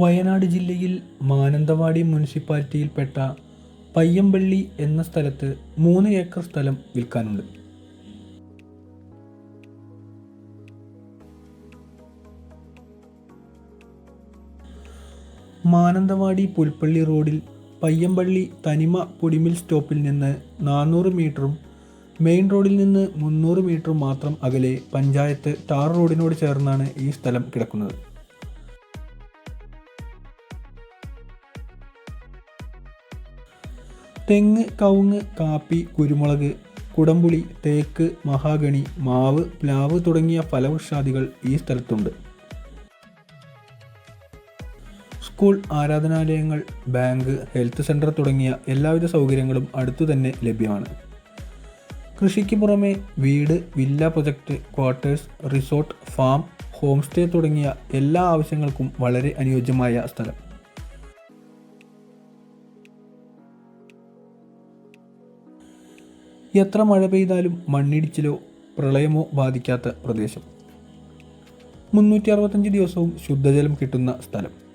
വയനാട് ജില്ലയിൽ മാനന്തവാടി മുനിസിപ്പാലിറ്റിയിൽപ്പെട്ട പയ്യമ്പള്ളി എന്ന സ്ഥലത്ത് മൂന്ന് ഏക്കർ സ്ഥലം വിൽക്കാനുണ്ട്. മാനന്തവാടി പുൽപ്പള്ളി റോഡിൽ പയ്യമ്പള്ളി തനിമ പൊടിമിൽ സ്റ്റോപ്പിൽ നിന്ന് നാനൂറ് മീറ്ററും മെയിൻ റോഡിൽ നിന്ന് മുന്നൂറ് മീറ്ററും മാത്രം അകലെ പഞ്ചായത്ത് ടാർ റോഡിനോട് ചേർന്നാണ് ഈ സ്ഥലം കിടക്കുന്നത്. തെങ്ങ് കവുങ്ങ് കാപ്പി കുരുമുളക് കുടംപുളി തേക്ക് മഹാഗണി മാവ് പ്ലാവ് തുടങ്ങിയ ഫലവൃക്ഷാദികൾ ഈ സ്ഥലത്തുണ്ട്. സ്കൂൾ ആരാധനാലയങ്ങൾ ബാങ്ക് ഹെൽത്ത് സെന്റർ തുടങ്ങിയ എല്ലാവിധ സൗകര്യങ്ങളും അടുത്തു തന്നെ ലഭ്യമാണ്. കൃഷിക്ക് പുറമെ വീട് villa project quarters resort farm home stay തുടങ്ങിയ എല്ലാ ആവശ്യങ്ങൾക്കും വളരെ അനുയോജ്യമായ സ്ഥലം. എത്ര മഴ പെയ്താലും മണ്ണിടിച്ചിലോ പ്രളയമോ ബാധിക്കാത്ത പ്രദേശം. മുന്നൂറ്റി അറുപത്തഞ്ച് ദിവസവും ശുദ്ധജലം കിട്ടുന്ന സ്ഥലം.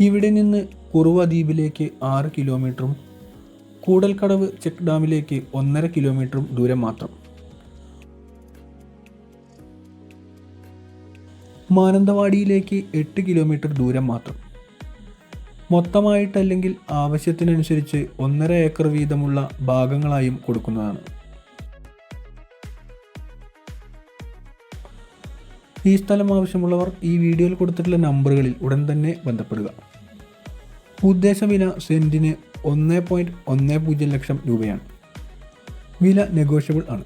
ഇവിടെ നിന്ന് കുറുവ ദ്വീപിലേക്ക് ആറ് കിലോമീറ്ററും കൂടൽക്കടവ് ചെക്ക് ഡാമിലേക്ക് ഒന്നര കിലോമീറ്ററും ദൂരം മാത്രം. മാനന്തവാടിയിലേക്ക് എട്ട് കിലോമീറ്റർ ദൂരം മാത്രം. മൊത്തമായിട്ടല്ലെങ്കിൽ ആവശ്യത്തിനനുസരിച്ച് ഒന്നര ഏക്കർ വീതമുള്ള ഭാഗങ്ങളായും കൊടുക്കുന്നതാണ്. ഈ സ്ഥലം ആവശ്യമുള്ളവർ ഈ വീഡിയോയിൽ കൊടുത്തിട്ടുള്ള നമ്പറുകളിൽ ഉടൻ തന്നെ ബന്ധപ്പെടുക. ഉദ്ദേശ വില സെന്റിന് ഒന്ന് പോയിന്റ് ഒന്ന് പൂജ്യം ലക്ഷം രൂപയാണ്. വില നെഗോഷ്യബിൾ ആണ്.